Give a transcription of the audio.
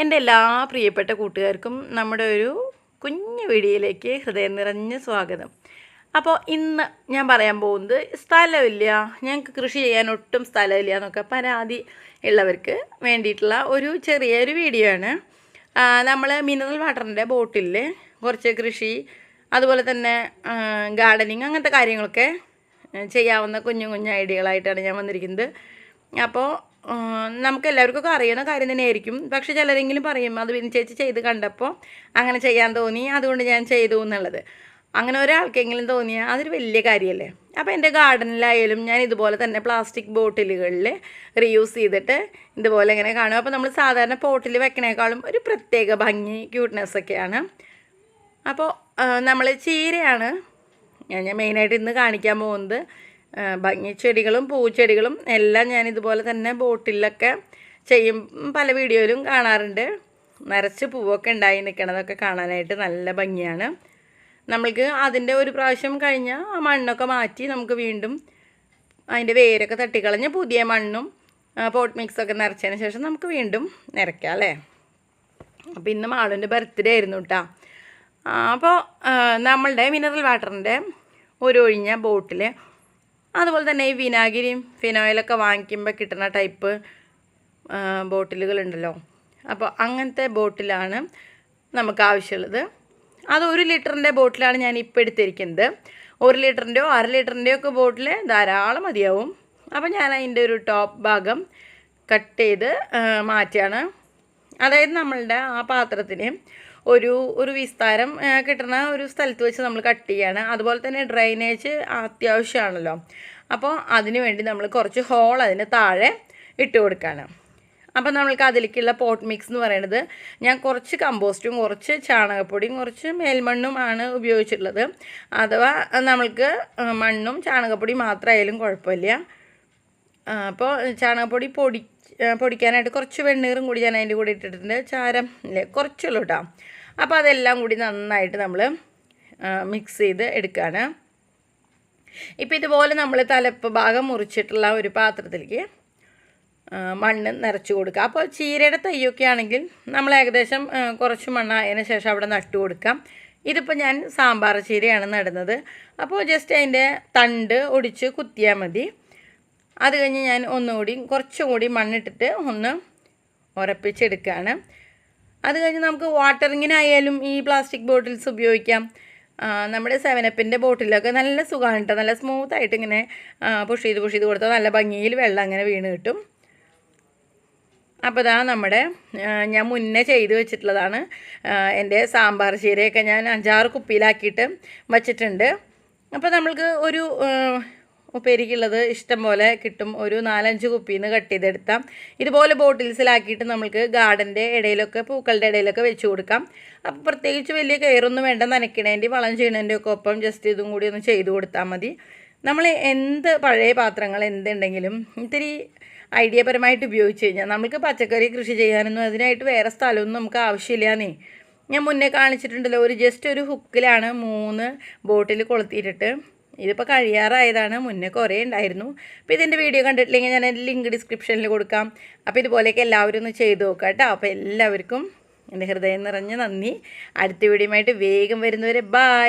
എന്റെ എല്ലാ പ്രിയപ്പെട്ട കൂട്ടുകാർക്കും നമ്മുടെ ഒരു കുഞ്ഞു വീഡിയോയിലേക്ക് ഹൃദയം നിറഞ്ഞ സ്വാഗതം. അപ്പോൾ ഇന്ന് ഞാൻ പറയാൻ പോകുന്നത് സ്ഥലമില്ല. ഞങ്ങൾക്ക് കൃഷി ചെയ്യാൻ ഒട്ടും സ്ഥലമില്ല എന്നൊക്കെ പരാതി ഉള്ളവർക്ക് വേണ്ടിയിട്ടുള്ള ഒരു ചെറിയൊരു വീഡിയോ ആണ്. നമ്മൾ മിനറൽ വാട്ടറിന്റെ ബോട്ടിൽ കുറച്ച് കൃഷി അതുപോലെ തന്നെ ഗാർഡനിങ് അങ്ങനത്തെ കാര്യങ്ങളൊക്കെ ചെയ്യാവുന്ന കുഞ്ഞു കുഞ്ഞു ഐഡിയകളായിട്ടാണ് ഞാൻ വന്നിരിക്കുന്നത്. അപ്പോൾ നമുക്ക് എല്ലാവർക്കും ഒക്കെ അറിയുന്ന കാര്യം തന്നെയായിരിക്കും. പക്ഷെ ചിലരെങ്കിലും പറയും അത് വിനി ചേച്ചി ചെയ്ത് കണ്ടപ്പോൾ അങ്ങനെ ചെയ്യാൻ തോന്നി അതുകൊണ്ട് ഞാൻ ചെയ്തു എന്നുള്ളത്. അങ്ങനെ ഒരാൾക്കെങ്കിലും തോന്നിയാൽ അതൊരു വലിയ കാര്യമല്ലേ അപ്പോൾ എന്റെ ഗാർഡനിലായാലും ഞാൻ ഇതുപോലെ തന്നെ പ്ലാസ്റ്റിക് ബോട്ടിലുകളിൽ റീയൂസ് ചെയ്തിട്ട് ഇതുപോലെ ഇങ്ങനെ കാണും. അപ്പോൾ നമ്മൾ സാധാരണ പോട്ടിൽ വെക്കണേക്കാളും ഒരു പ്രത്യേക ഭംഗി ക്യൂട്ട്നെസ് ഒക്കെയാണ്. അപ്പോൾ നമ്മൾ ചീരയാണ് ഞാൻ മെയിനായിട്ട് ഇന്ന് കാണിക്കാൻ പോകുന്നത്. ഭംഗിച്ചെടികളും പൂച്ചെടികളും എല്ലാം ഞാൻ ഇതുപോലെ തന്നെ ബോട്ടിലൊക്കെ ചെയ്യും. പല വീഡിയോയിലും കാണാറുണ്ട്. നിറച്ച് പൂവൊക്കെ ഉണ്ടായി നിൽക്കണതൊക്കെ കാണാനായിട്ട് നല്ല ഭംഗിയാണ്. നമ്മൾക്ക് അതിന്റെ ഒരു പ്രാവശ്യം കഴിഞ്ഞാൽ ആ മണ്ണൊക്കെ മാറ്റി നമുക്ക് വീണ്ടും അതിന്റെ വേരൊക്കെ തട്ടിക്കളഞ്ഞ് പുതിയ മണ്ണും പോട്ട് മിക്സൊക്കെ നിറച്ചതിന് ശേഷം നമുക്ക് വീണ്ടും നിറയ്ക്കാം അല്ലേ? അപ്പോൾ ഇന്ന് മാളുവിന്റെ ബർത്ത്ഡേ ആയിരുന്നു കേട്ടോ അപ്പോൾ നമ്മളുടെ മിനറൽ വാട്ടറിന്റെ ഒരു ഒഴിഞ്ഞ ബോട്ടിൽ അതുപോലെ തന്നെ ഈ വിനാഗിരിയും ഫിനോയിലൊക്കെ വാങ്ങിക്കുമ്പോൾ കിട്ടുന്ന ടൈപ്പ് ബോട്ടിലുകളുണ്ടല്ലോ. അപ്പോൾ അങ്ങനത്തെ ബോട്ടിലാണ് നമുക്ക് ആവശ്യമുള്ളത്. അത് ഒരു ലിറ്ററിന്റെ ബോട്ടിലാണ് ഞാൻ ഇപ്പോൾ എടുത്തിരിക്കുന്നത്. ഒരു ലിറ്ററിന്റെയോ അര ലിറ്ററിന്റെയോ ഒക്കെ ബോട്ടിൽ ധാരാളം മതിയാവും. അപ്പോൾ ഞാൻ അതിന്റെ ഒരു ടോപ്പ് ഭാഗം കട്ട് ചെയ്ത് മാറ്റുകയാണ് അതായത് നമ്മളുടെ ആ പാത്രത്തിന് ഒരു ഒരു വിസ്താരം കിട്ടുന്ന ഒരു സ്ഥലത്ത് വെച്ച് നമ്മൾ കട്ട് ചെയ്യാണ്. അതുപോലെ തന്നെ ഡ്രൈനേജ് അത്യാവശ്യമാണല്ലോ. അപ്പോൾ അതിന് വേണ്ടി നമ്മൾ കുറച്ച് ഹോൾ അതിന് താഴെ ഇട്ട് കൊടുക്കുകയാണ് അപ്പം നമ്മൾക്ക് അതിലേക്കുള്ള പോട്ട് മിക്സ് എന്ന് പറയുന്നത് ഞാൻ കുറച്ച് കമ്പോസ്റ്റും കുറച്ച് ചാണകപ്പൊടിയും കുറച്ച് മേൽമണ്ണും ആണ് ഉപയോഗിച്ചിട്ടുള്ളത്. അഥവാ നമ്മൾക്ക് മണ്ണും ചാണകപ്പൊടിയും മാത്രമായാലും കുഴപ്പമില്ല. അപ്പോൾ ചാണകപ്പൊടി പൊടി പൊടിക്കാനായിട്ട് കുറച്ച് വെണ്ണീറും കൂടി ഞാൻ അതിന്റെ കൂടെ ഇട്ടിട്ടുണ്ട്. ചാരം ഇല്ലേ? കുറച്ചുള്ളൂ കേട്ടോ അപ്പോൾ അതെല്ലാം കൂടി നന്നായിട്ട് നമ്മൾ മിക്സ് ചെയ്ത് എടുക്കുകയാണ് ഇപ്പോൾ ഇതുപോലെ നമ്മൾ തലപ്പ് ഭാഗം മുറിച്ചിട്ടുള്ള ഒരു പാത്രത്തിലേക്ക് മണ്ണ് നിറച്ച് കൊടുക്കുക അപ്പോൾ ചീരയുടെ തയ്യൊക്കെ ആണെങ്കിൽ നമ്മൾ ഏകദേശം കുറച്ച് മണ്ണായതിന് ശേഷം അവിടെ നട്ടു കൊടുക്കാം. ഇതിപ്പോൾ ഞാൻ സാമ്പാർ ചീരയാണ് നടുന്നത്. അപ്പോൾ ജസ്റ്റ് അതിന്റെ തണ്ട് ഒടിച്ച് കുത്തിയാൽ മതി. അത് കഴിഞ്ഞ് ഞാൻ ഒന്നുകൂടി കുറച്ചുകൂടി മണ്ണിട്ടിട്ട് ഒന്ന് ഉറപ്പിച്ചെടുക്കുകയാണ് അത് കഴിഞ്ഞ് നമുക്ക് വാട്ടറിങ്ങിനായാലും ഈ പ്ലാസ്റ്റിക് ബോട്ടിൽസ് ഉപയോഗിക്കാം. നമ്മുടെ സെവനപ്പിന്റെ ബോട്ടിലൊക്കെ നല്ല സുഖമാണ് കേട്ടോ നല്ല സ്മൂത്തായിട്ട് ഇങ്ങനെ പുഷ് ചെയ്ത് പുഷ് ചെയ്ത് കൊടുത്താൽ നല്ല ഭംഗിയിൽ വെള്ളം അങ്ങനെ വീണ് കിട്ടും. അപ്പോൾ ഇതാ നമ്മുടെ ഞാൻ മുന്നേ ചെയ്ത് വെച്ചിട്ടുള്ളതാണ്. എന്റെ സാമ്പാർ ചീരയൊക്കെ ഞാൻ അഞ്ചാറ് കുപ്പിയിലാക്കിയിട്ട് വച്ചിട്ടുണ്ട്. അപ്പോൾ നമ്മൾക്ക് ഒരു ഉപ്പേരിക്കുള്ളത് ഇഷ്ടം പോലെ കിട്ടും. ഒരു നാലഞ്ച് കുപ്പിയിൽ നിന്ന് കട്ട് ചെയ്തെടുത്താം. ഇതുപോലെ ബോട്ടിൽസിലാക്കിയിട്ട് നമുക്ക് ഗാർഡന്റെ ഇടയിലൊക്കെ പൂക്കളുടെ ഇടയിലൊക്കെ വെച്ച് കൊടുക്കാം. അപ്പോൾ പ്രത്യേകിച്ച് വലിയ കെയറൊന്നും വേണ്ട. നനയ്ക്കണേന്റെ വളം ചെയ്യണേന്റെ ഒക്കെ ഒപ്പം ജസ്റ്റ് ഇതും കൂടി ഒന്ന് ചെയ്ത് കൊടുത്താൽ മതി. നമ്മൾ എന്ത് പഴയ പാത്രങ്ങൾ എന്തുണ്ടെങ്കിലും ഇത്തിരി ഐഡിയപരമായിട്ട് ഉപയോഗിച്ച് കഴിഞ്ഞാൽ നമുക്ക് പച്ചക്കറി കൃഷി ചെയ്യാനൊന്നും അതിനായിട്ട് വേറെ സ്ഥലമൊന്നും നമുക്ക് ആവശ്യമില്ലാന്നേ ഞാൻ മുന്നേ കാണിച്ചിട്ടുണ്ടല്ലോ ഒരു ജസ്റ്റ് ഒരു ഹുക്കിലാണ് മൂന്ന് ബോട്ടിൽ കൊളുത്തിയിട്ടിട്ട്. ഇതിപ്പോൾ കഴിയാറായതാണ്. മുന്നേ കുറേ ഉണ്ടായിരുന്നു. അപ്പോൾ ഇതിന്റെ വീഡിയോ കണ്ടിട്ടില്ലെങ്കിൽ ഞാൻ ലിങ്ക് ഡിസ്ക്രിപ്ഷനിൽ കൊടുക്കാം. അപ്പോൾ ഇതുപോലെയൊക്കെ എല്ലാവരും ഒന്ന് ചെയ്ത് നോക്കാം കേട്ടോ. അപ്പോൾ എല്ലാവർക്കും എന്റെ ഹൃദയം നിറഞ്ഞ നന്ദി. അടുത്ത വീഡിയോയുമായിട്ട് വേഗം വരുന്നവരെ ബായ്